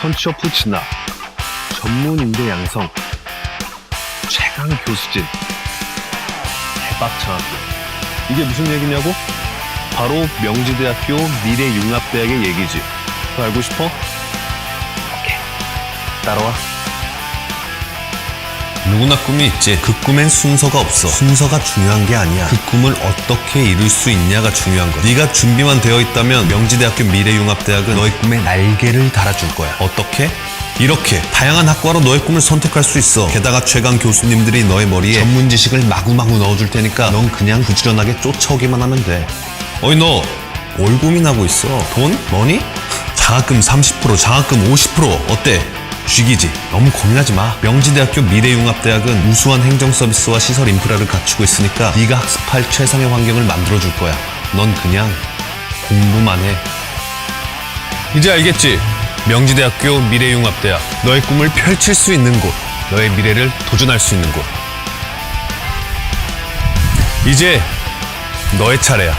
선취어프 진학, 전문 인재 양성, 최강 교수진, 대박 장학금. 이게 무슨 얘기냐고? 바로 명지대학교 미래융합대학의 얘기지. 더 알고 싶어? 오케이. 따라와. 누구나 꿈이 있지. 그 꿈엔 순서가 없어. 순서가 중요한 게 아니야. 그 꿈을 어떻게 이룰 수 있냐가 중요한 거야. 네가 준비만 되어 있다면 명지대학교 미래융합대학은 너의 꿈에 날개를 달아줄 거야. 어떻게? 이렇게 다양한 학과로 너의 꿈을 선택할 수 있어. 게다가 최강 교수님들이 너의 머리에 전문 지식을 마구마구 넣어줄 테니까 넌 그냥 부지런하게 쫓아오기만 하면 돼. 어이 너 뭘 고민하고 있어? 돈? 머니? 장학금 30%, 장학금 50% 어때? 쥐기지. 너무 고민하지 마. 명지대학교 미래융합대학은 우수한 행정 서비스와 시설 인프라를 갖추고 있으니까 네가 학습할 최상의 환경을 만들어 줄 거야. 넌 그냥 공부만 해. 이제 알겠지? 명지대학교 미래융합대학. 너의 꿈을 펼칠 수 있는 곳. 너의 미래를 도전할 수 있는 곳. 이제 너의 차례야.